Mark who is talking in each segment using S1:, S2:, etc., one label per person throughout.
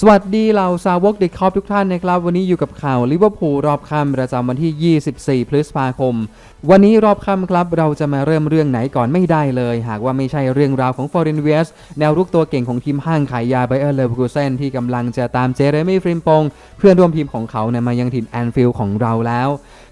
S1: สวัสดีเหล่าสาวกเด็กคอปทุกท่านนะครับ วันนี้อยู่กับข่าวลิเวอร์พูลรอบค่ำประจำวันที่ 24 พฤษภาคม วันนี้รอบค่ำครับเราจะมาเริ่มเรื่องไหนก่อนไม่ได้เลย หากว่าไม่ใช่เรื่องราวของฟอร์เรนเวสแนวรุกตัวเก่งของทีมห้างขายยาไบเออร์เลเวอร์คูเซนที่กำลังจะตามเจเรมี่ฟริมปงเพื่อนร่วมทีมของเขาเนี่ยมายังถิ่นแอนฟิลด์ของเราแล้ว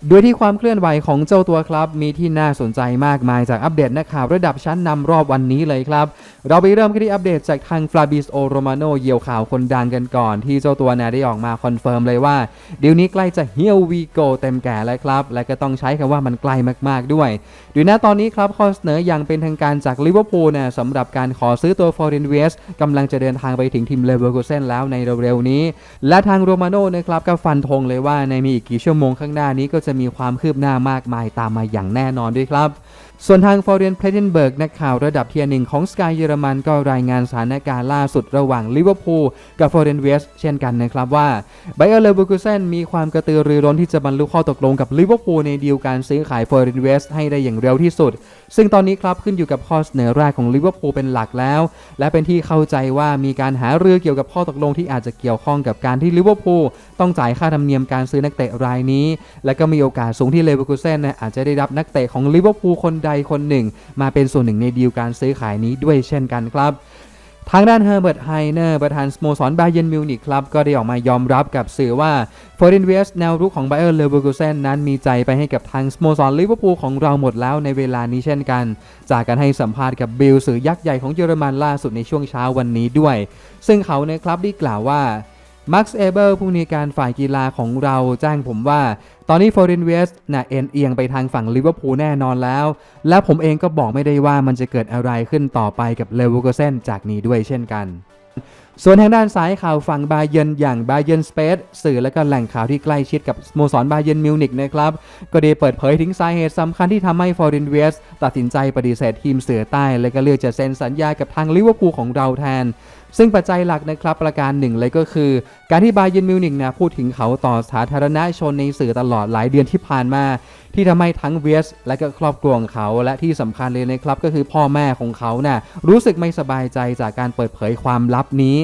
S1: โดยที่ความเคลื่อนไหวของเจ้าตัวครับมีที่น่าสนใจมากมายจากอัปเดตนักข่าวระดับชั้นนำรอบวันนี้เลยครับ เราไปเริ่มกันที่อัปเดตจากทางฟลาบิสโอโรมาโนเยี่ยวข่าวคนดังกันก่อนที่เจ้าตัวเนี่ยได้ออกมาคอนเฟิร์มเลยว่าเดี๋ยวนี้ใกล้จะเฮียววีโกเต็มแก่แล้วครับ และก็ต้องใช้คำว่ามันใกล้มาก ๆ ด้วยโดยณตอนนี้ครับข้อเสนออย่างเป็นทางการจากลิเวอร์พูลเนี่ยสำหรับการขอซื้อตัวฟอร์เรนเวสกำลังจะเดินทางไปถึงทีมเลเวอร์คูเซนแล้วในเร็วๆนี้ และทางโรมาโน่นะครับก็ฟันธงเลยว่าในมีอีกกี่ชั่วโมงข้างหน้านี้ก็จะมีความคืบหน้ามากมายตามมาอย่างแน่นอนด้วยครับส่วนทางฟอร์เรนเพลเทนเบิร์กนักข่าวระดับเทียร์หนึ่งของสกายเยอรมันก็รายงานสถานการณ์ล่าสุดระหว่างลิเวอร์พูลกับฟอร์เรนเวสเช่นกันนะครับว่าไบเออร์เลเวอร์คูเซนมีความกระตือรือร้นที่จะบรรลุข้อตกลงกับลิเวอร์พูลในดีลการซื้อขายเฟอร์เรนเวสให้ได้อย่างเร็วที่สุด ซึ่งตอนนี้ครับขึ้นอยู่กับข้อเสนอแรกของลิเวอร์พูลเป็นหลักแล้ว และเป็นที่เข้าใจว่ามีการหาเรือเกี่ยวกับข้อตกลงที่อาจจะเกี่ยวข้องกับการที่ลิเวอร์พูลต้องจ่ายค่าธรรมเนียมการซื้อนักเตะรายนี้ และก็มีโอกาสสูงที่เลเวอร์คูเซนอาจจะได้รับนักเตะของลิเวอร์พูลคนใดคนหนึ่ง มาเป็นส่วนหนึ่งในดีลการซื้อขายนี้ด้วยเช่นกันครับ ทางด้านเฮอร์เบิร์ตไฮเนอร์ประธานสโมสรบาเยนมิวนิกครับก็ได้ออกมายอมรับกับสื่อว่าฟอร์นเวสแนวรุกของไบเออร์เลเวอร์กูเซนนั้นมีใจไปให้กับทางสโมสรลิเวอร์พูลของเราหมดแล้วในเวลานี้เช่นกัน จากการให้สัมภาษณ์กับบิลสื่อยักษ์ใหญ่ของเยอรมันล่าสุดในช่วงเช้าวันนี้ด้วย ซึ่งเขาในครับได้กล่าวว่า มาร์คเอเบอร์ผู้มีการฝ่ายกีฬาของเราแจ้งผมว่า ตอนนี้ฟอร์เรนเวสน่ะเอ็นเอียงไปทางฝั่งลิเวอร์พูลแน่นอนแล้ว และผมเองก็บอกไม่ได้ว่ามันจะเกิดอะไรขึ้นต่อไปกับเลเวอร์กเซนจากนี้ด้วยเช่นกัน ส่วนทางด้านซ้ายข่าวฝั่งบาเยนอย่างบาเยนสเปซสื่อและก็แหล่งข่าวที่ใกล้ชิดกับสโมสรบาเยนมิวนิกนะครับ ก็ได้เปิดเผยถึงสาเหตุสำคัญที่ทำให้ฟอร์เรนเวสตัดสินใจปฏิเสธทีมเสือใต้ และก็เลือกจะเซ็นสัญญากับทางลิเวอร์พูลของเราแทน ซึ่งปัจจัยหลักนะครับประการหนึ่งเลยก็คือ การที่บาเยนมิวนิกนะพูดถึงเขาต่อสาธารณชนในสื่อตลอดหลายเดือนที่ผ่านมา ที่ทำให้ทั้งเวสและก็ครอบครัวของเขาและที่สำคัญเลยนะครับก็คือพ่อแม่ของเขาน่ะรู้สึกไม่สบายใจจากการเปิดเผยความลับนี้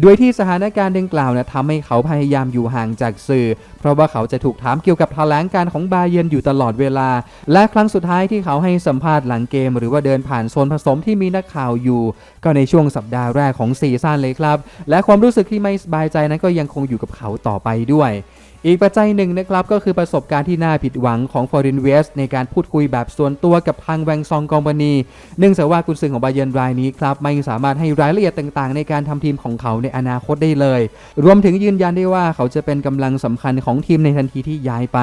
S1: โดยที่สถานการณ์ดังกล่าวเนี่ยทำให้เขาพยายามอยู่ห่างจากสื่อ เพราะว่าเขาจะถูกถามเกี่ยวกับแถลงการของบาเยนอยู่ตลอดเวลา และครั้งสุดท้ายที่เขาให้สัมภาษณ์หลังเกม หรือว่าเดินผ่านโซนผสมที่มีนักข่าวอยู่ ก็ในช่วงสัปดาห์แรกของซีซั่นเลยครับ และความรู้สึกที่ไม่สบายใจนั้นก็ยังคงอยู่กับเขาต่อไปด้วย อีกปัจจัยหนึ่งนะครับก็คือประสบการณ์ที่น่าผิดหวังของฟอร์ i นเวสในการพูดคุยแบบส่วนตัวกับทางแวงซองกองบานีเนื่องจากว่ากุนซือของบาเยนรายนี้ครับไม่สามารถให้รายละเอียดต่างๆ ในการทำทีมของเขาในอนาคตได้เลย รวมถึงยืนยันได้ว่าเขาจะเป็นกำลังสำคัญของทีมในทันทีที่ย้ายไป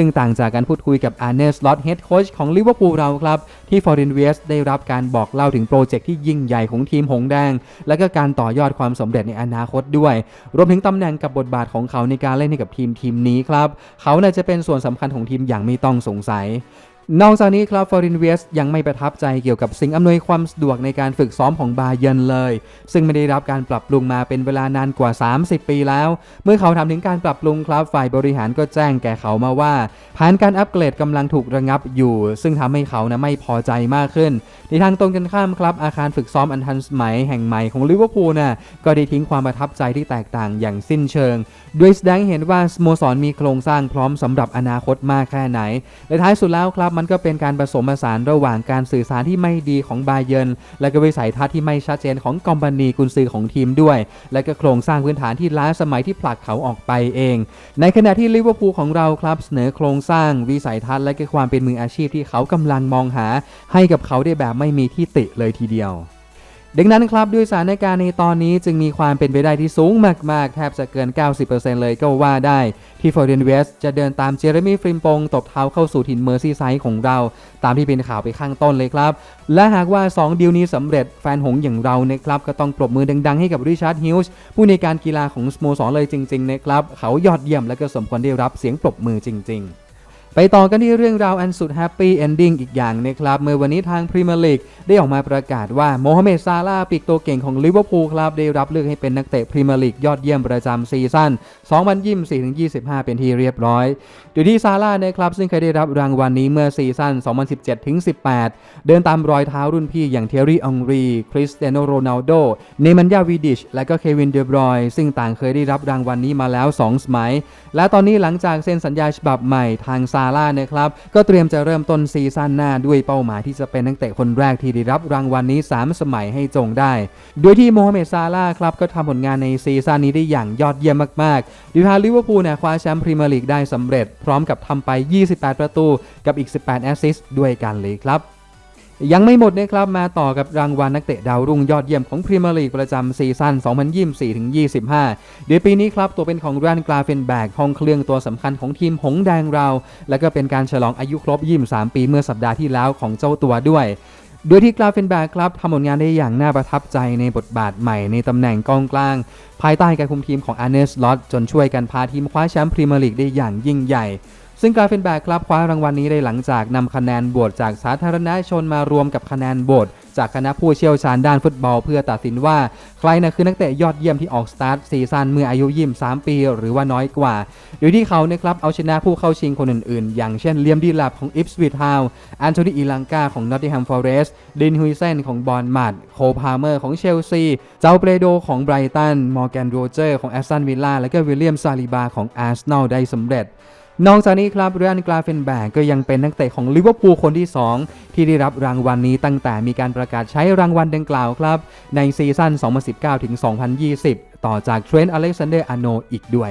S1: ซึ่งต่างจากการพูดคุยกับอาร์เนสลอตเฮดโค้ชของลิเวอร์พูลเราครับ ที่ฟอร์เรนเวสได้รับการบอกเล่าถึงโปรเจกต์ที่ยิ่งใหญ่ของทีมหงแดง และก็การต่อยอดความสมเร็จในอนาคตด้วย รวมถึงตำแหน่งกับบทบาทของเขาในการเล่นให้กับทีมทีมนี้ครับ เขาน่าจะเป็นส่วนสำคัญของทีมอย่างไม่ต้องสงสัย นอกจากนี้ครับฟอรินเวสยังไม่ประทับใจเกี่ยวกับสิ่งอำนวยความสะดวกในการฝึกซ้อมของบาเยนเลย ซึ่งไม่ได้รับการปรับปรุงมาเป็นเวลานานกว่า 30 ปีแล้ว เมื่อเขาทำถึงการปรับปรุงครับฝ่ายบริหารก็แจ้งแก่เขามาว่าแผนการอัปเกรดกำลังถูกระงับอยู่ ซึ่งทำให้เขานะไม่พอใจมากขึ้น ในทางตรงกันข้ามครับอาคารฝึกซ้อมอันทันสมัยแห่งใหม่ของลิเวอร์พูลน่ะก็ได้ทิ้งความประทับใจที่แตกต่างอย่างสิ้นเชิง โดยแสดงให้เห็นว่าสโมสรมีโครงสร้างพร้อมสำหรับอนาคตมากแค่ไหนและท้ายสุดแล้วครับมันก็เป็นการผสมผสานระหว่างการสื่อสารที่ไม่ดีของบาเยนและก็วิสัยทัศน์ที่ไม่ชัดเจนของกอมบานีกุนซือของทีมด้วย และก็โครงสร้างพื้นฐานที่ล้าสมัยที่ผลักเขาออกไปเอง ในขณะที่ลิเวอร์พูลของเราครับเสนอโครงสร้างวิสัยทัศน์และก็ความเป็นมืออาชีพที่เขากำลังมองหา ให้กับเขาได้แบบไม่มีที่ติเลยทีเดียว ดังนั้นครับด้วยสถานการณ์ในตอนนี้จึงมีความเป็นไปได้ที่สูงมาก ๆ แทบจะเกิน 90%เลยก็ว่าได้ ที่ฟอร์เรนเวสจะเดินตามเจเรมี่ฟริมปงตบเท้าเข้าสู่ถิ่นเมอร์ซีไซด์ของเรา ตามที่เป็นข่าวไปข้างต้นเลยครับ และหากว่า 2 ดีลนี้สำเร็จแฟนหงอย่างเรานะครับ ก็ต้องปรบมือดัง ๆ ให้กับริชาร์ดฮิลส์ผู้ในการกีฬาของสโมสรเลยจริง ๆ นะครับ เขายอดเยี่ยมและก็สมควรได้รับเสียงปรบมือจริง ๆ ไปต่อกันที่เรื่องราวอันสุดแฮปปี้เอนดิ้งอีกอย่างนะครับ เมื่อวันนี้ทางพรีเมียร์ลีกได้ออกมาประกาศว่าโมฮัมเหม็ดซาลาปีกตัวเก่งของลิเวอร์พูลครับ ได้รับเลือกให้เป็นนักเตะพรีเมียร์ลีกยอดเยี่ยมประจำซีซั่น 2024-25 เป็นที่เรียบร้อย โดยที่ซาลานะครับซึ่งเคยได้รับรางวัลนี้เมื่อซีซั่น 2017-18 เดินตามรอยเท้ารุ่นพี่อย่างเทอรี่องรี คริสเตียโนโรนัลโด เนมันยาวิดิช และก็เควินเดบรอยซึ่งต่างเคยได้รับรางวัลนี้มาแล้ว 2 สมัย และตอนนี้หลังจากเซ็นสัญญาฉบับใหม่ทางซาล่านะครับ ก็เตรียมจะเริ่มต้นซีซั่นหน้าด้วยเป้าหมายที่จะเป็นนักเตะคนแรกที่ได้รับรางวัลนี้ 3 สมัยให้จงได้ โดยที่โมฮัมเหม็ดซาลาครับก็ทำผลงานในซีซั่นนี้ได้อย่างยอดเยี่ยมมากๆดูพาลิเวอร์พูลเนี่ยคว้าแชมป์พรีเมียร์ลีกได้สำเร็จ พร้อมกับทำไป 28 ประตู กับอีก 18 แอสซิสต์ด้วยกันเลยครับ ยังไม่หมดนะครับมาต่อกับรางวัลนักเตะดาวรุ่งยอดเยี่ยมของพรีเมียร์ลีกประจำซีซั่น 2024-25 เดี๋ยวปีนี้ครับตัวเป็นของแรนกราเฟนแบกห้องเครื่องตัวสำคัญของทีมหงส์แดงเรา และก็เป็นการฉลองอายุครบ 23 ปีเมื่อสัปดาห์ที่แล้วของเจ้าตัวด้วยโดยที่กราเฟนแบกครับทำผลงานได้อย่างน่าประทับใจในบทบาทใหม่ในตำแหน่งกองกลาง ภายใต้การคุมทีมของอาร์เนสลอตจนช่วยกันพาทีมคว้าแชมป์พรีเมียร์ลีกได้อย่างยิ่งใหญ่ ซึ่งกราเฟนแบกครับคว้ารางวัลนี้ได้หลังจากนำคะแนนโหวตจากสาธารณชนมารวมกับคะแนนโหวตจากคณะผู้เชี่ยวชาญด้านฟุตบอลเพื่อตัดสินว่า ใครนะคือนักเตะยอดเยี่ยมที่ออกสตาร์ทซีซั่นเมื่ออายุ23ปี หรือว่าน้อยกว่า โดยที่เขานะครับเอาชนะผู้เข้าชิงคนอื่นๆ อย่างเช่นเลียมดีลับของอิฟสวิทฮาวแอนโทนีอีลังกาของนอตติงแฮมฟอเรสต์ดินฮุยเซนของบอลมัดโคพาเมอร์ของเชลซี เจ้าเปรโดของไบรตันมอร์แกนโรเจอร์ของแอสตันวิลล่าและก็วิลเลียมซาลิบาของอาร์เซนอลได้สำเร็จ นอกจากนี้ครับเรอันกราเฟนแบกก็ยังเป็นนักเตะของลิเวอร์พูลคนที่ 2 ที่ได้รับรางวัลนี้ตั้งแต่มีการประกาศใช้รางวัลดังกล่าวครับ ในซีซั่น 2019-2020 ต่อจากเทรนต์อเล็กซานเดอร์อโนอีกด้วย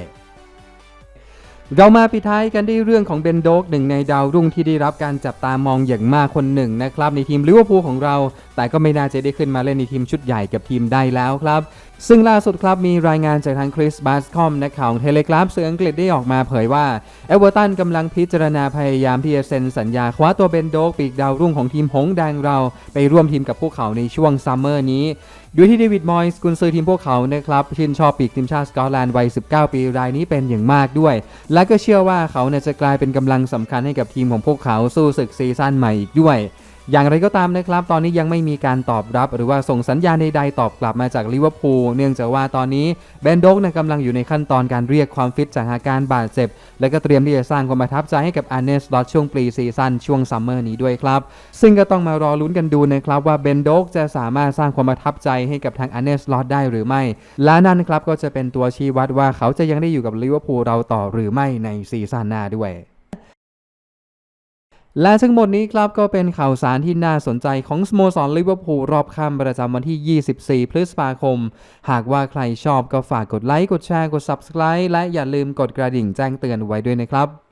S1: เรามาปิดท้ายกันด้วยเรื่องของเบนโดกหนึ่งในดาวรุ่งที่ได้รับการจับตามองอย่างมากคนหนึ่งนะครับในทีมลิเวอร์พูลของเรา แต่ก็ไม่น่าจะได้ขึ้นมาเล่นในทีมชุดใหญ่กับทีมได้แล้วครับ ซึ่งล่าสุดครับมีรายงานจากทางคริสบาสคอมนักข่าวของเทเลกราฟสื่ออังกฤษได้ออกมาเผยว่าเอเวอร์ตันกำลังพิจารณาพยายามที่จะเซ็นสัญญาคว้าตัวเบนโดกปีกดาวรุ่งของทีมหงส์แดงเรา ไปร่วมทีมกับพวกเขาในช่วงซัมเมอร์นี้ โดยที่เดวิดมอยส์กุนซือทีมพวกเขานะครับชื่นชอบปีกทีมชาติสกอตแลนด์วัย 19 ปีรายนี้เป็นอย่างมากด้วย และก็เชื่อว่าเขาเนี่ยจะกลายเป็นกำลังสำคัญให้กับทีมของพวกเขาสู้ศึกซีซั่นใหม่อีกด้วย อย่างไรก็ตามนะครับ ตอนนี้ยังไม่มีการตอบรับ หรือว่าส่งสัญญาณใดๆตอบกลับมาจากลิเวอร์พูลเนื่องจากว่าตอนนี้เบนโดกนี่ยกำลังอยู่ในขั้นตอนการเรียกความฟิตจากอาการบาดเจ็บ และก็เตรียมที่จะสร้างความประทับใจให้กับอาร์เนสลอตช่วงปรีซีซั่นช่วงซัมเมอร์นี้ด้วยครับ ซึ่งก็ต้องมารอลุ้นกันดูนะครับว่าเบนโดกจะสามารถสร้างความประทับใจให้กับทางอาร์เนสลอตได้หรือไม่ และนั่นครับก็จะเป็นตัวชี้วัดว่าเขาจะยังได้อยู่กับลิเวอร์พูลเราต่อหรือไม่ในซีซั่นหน้าด้วย และทั้งหมดนี้ครับก็เป็นข่าวสารที่น่าสนใจของสโมสรลิเวอร์พูลรอบค่ำประจำวันที่ 24 พฤษภาคม หากว่าใครชอบก็ฝากกดไลค์ กดแชร์ กด Subscribe และอย่าลืมกดกระดิ่งแจ้งเตือนไว้ด้วยนะครับ